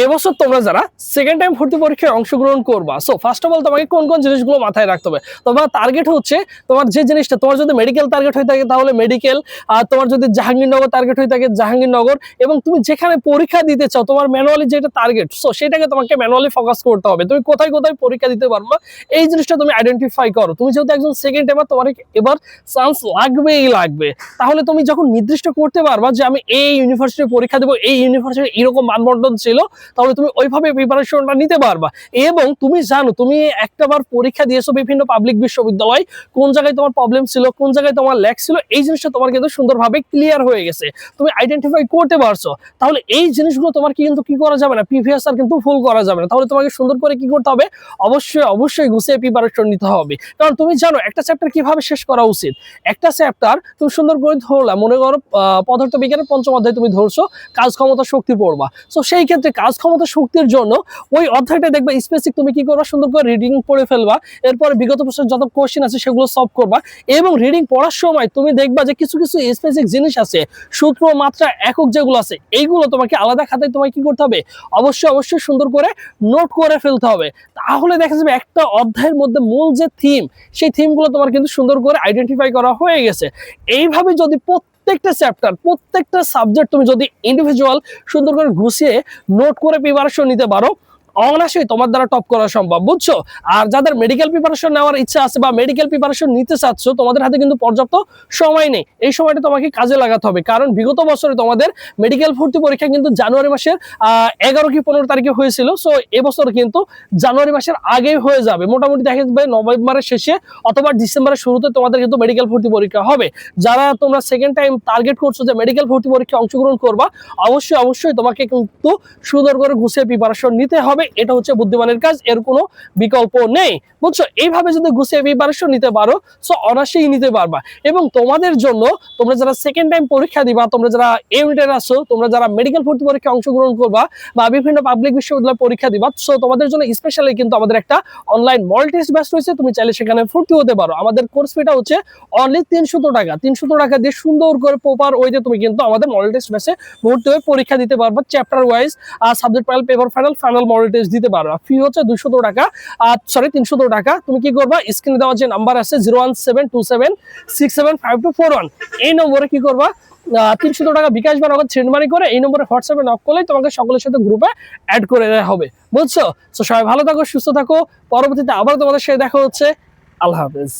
এবছর তোমরা যারা সেকেন্ড টাইম ভর্তি পরীক্ষায় অংশগ্রহণ করবা সো ফার্স্ট অফ অল তোমাকে কোন কোন জিনিসগুলো মাথায় রাখতে হবে? তোমার টার্গেট হচ্ছে তোমার যে জিনিসটা, তোমার যদি মেডিকেল টার্গেট হয়ে থাকে তাহলে মেডিকেল আর তোমার যদি জাহাঙ্গীরনগর টার্গেট হয়ে থাকে জাহাঙ্গীরনগর, এবং তুমি যেখানে পরীক্ষা দিতে চাও, তোমার ম্যানুয়ালি যেটা টার্গেট সো সেটাকে তোমাকে ম্যানুয়ালি ফোকাস করতে হবে। তুমি কোথায় কোথায় পরীক্ষা দিতে পারবা, এই জিনিসটা তুমি আইডেন্টিফাই করো। তুমি যেহেতু একজন সেকেন্ড টাইমার তোমার এবার চান্স লাগবেই লাগবে। তাহলে তুমি যখন নির্দিষ্ট করতে পারবা যে আমি এই ইউনিভার্সিটি পরীক্ষা দেবো, এই ইউনিভার্সিটি এরকম মানবন্টন ছিল তাহলে তুমি ওইভাবে প্রিপারেশনটা নিতে পারবা। এবং তুমি জানো, তুমি একটাবার পরীক্ষা দিয়েছ বিভিন্ন পাবলিক বিশ্ববিদ্যালয়, কোন জায়গায় তোমার প্রবলেম ছিল, কোন জায়গায় তোমার ল্যাক ছিল, এই জিনিসটা তোমার কিন্তু সুন্দরভাবে ক্লিয়ার হয়ে গেছে। তুমি আইডেন্টিফাই করতে পারছ। তাহলে এই জিনিসগুলো তোমার কিন্তু কি করা যাবে না? প্রিভিয়াস আর কিন্তু ফুল করা যাবে না। তাহলে তোমাকে সুন্দর করে কি করতে হবে? অবশ্যই অবশ্যই গুছিয়ে প্রিপারেশন নিতে হবে। কারণ তুমি জানো, একটা চ্যাপ্টার কীভাবে শেষ করা উচিত? একটা চ্যাপ্টার তুমি সুন্দর করে ধরলা, মনে করো পদার্থ বিজ্ঞানের পঞ্চম অধ্যায় তুমি ধরছো, কাজ ক্ষমতা, শক্তি পড়বা। তো সেই ক্ষেত্রে কাজ ক্ষমতা শক্তির জন্য ওই অধ্যায়টা দেখবে স্পেসিক তুমি কি করবা? সুন্দর করে রিডিং পড়ে ফেলবা। এরপরে বিগত বছর যত কোশ্চেন আছে সেগুলো সলভ করবা এবং রিডিং পড়ার সময় তুমি দেখবা যে কিছু কিছু স্পেসিক জিনিস আছে, সূত্র, মাত্রা, একক যেগুলো আছে, এইগুলো তোমাকে আলাদা খাতায় তোমাকে কি করতে হবে? অবশ্যই অবশ্যই সুন্দর করে নোট করে ফেলতে হবে। তাহলে দেখা যাবে একটা অধ্যায়ের মধ্যে মূল যে থিম সেই থিমগুলো তোমার কিন্তু সুন্দর করে আইডেন্টিফাই করা হয়ে গেছে। এইভাবে যদি প্রত্যেকটা চ্যাপ্টার প্রত্যেকটা সাবজেক্ট তুমি যদি ইন্ডিভিজুয়াল সুন্দর করে ঘুষিয়ে নোট করে প্রিপারেশন নিতে পারো। অনায়াসই তোমার দ্বারা টপ করা সম্ভব, বুঝছ? আর যাদের মেডিকেল প্রিপারেশন নেওয়ার ইচ্ছা আছে বা মেডিকেল প্রিপারেশন নিতে চাচ্ছ, তোমাদের হাতে কিন্তু পর্যাপ্ত সময় নেই। এই সময়টা তোমাকে কাজে লাগাতে হবে। কারণ বিগত বছরে তোমাদের মেডিকেল ভর্তি পরীক্ষা কিন্তু জানুয়ারি মাসের এগারো কি পনেরো তারিখে হয়েছিল। সো এবছর কিন্তু জানুয়ারি মাসের আগেই হয়ে যাবে। মোটামুটি দেখা যাবে নভেম্বরের শেষে অথবা ডিসেম্বরের শুরুতে তোমাদের কিন্তু মেডিকেল ভর্তি পরীক্ষা হবে। যারা তোমরা সেকেন্ড টাইম টার্গেট করছ যে মেডিকেল ভর্তি পরীক্ষা অংশগ্রহণ করবা, অবশ্যই অবশ্যই তোমাকে কিন্তু সুন্দর করে গুছিয়ে প্রিপারেশন নিতে হবে। এটা হচ্ছে বুদ্ধিমানের কাজ, এর কোনো বিকল্প নেই। বুঝছ? এইভাবে যদি গুছিয়ে প্রিপারেশন নিতে পারো সো অনায়াসেই নিতে পারবা। এবং তোমাদের জন্য তোমরা যারা সেকেন্ড টাইম পরীক্ষা দিবা, তোমরা যারা ইউনিটের আছো, তোমরা যারা মেডিকেল ভর্তি পরীক্ষা অংশগ্রহণ করবা বা বিভিন্ন পাবলিক বিশ্ববিদ্যালয়ে পরীক্ষা দিবা সো তোমাদের জন্য স্পেশালি কিন্তু আমাদের একটা অনলাইন মল টেস্ট রয়েছে, তুমি চাইলে সেখানে ভর্তি হতে পারো। আমাদের কোর্স ফিটা হচ্ছে অনলি তিনশত টাকা। তিনশত টাকা দিয়ে সুন্দর করে প্রপার ওয়েতে তুমি কিন্তু আমাদের মডেল ব্যাচে ভর্তি হয়ে পরীক্ষা দিতে পারবা চ্যাপ্টার ওয়াইজ আর subject final paper final final model test দিতে পারবা ফি হচ্ছে দুশত টাকা। আর সরি তিনশত টাকা। তুমি কি করবা? স্ক্রিনে দেওয়া যে নাম্বার আছে zero one seven two seven six seven five two four one এই নম্বরে কি করবা? তিনশত টাকা বিকাশ বা নগদ করে এই নম্বরে হোয়াটসঅ্যাপে নক করলেই তোমাকে সকলের সাথে গ্রুপে অ্যাড করে দেওয়া হবে। বুঝছ? তো সবাই ভালো থাকো, সুস্থ থাকো। পরবর্তীতে আবার তোমাদের সাথে দেখা হচ্ছে। আল্লাহ হাফেজ।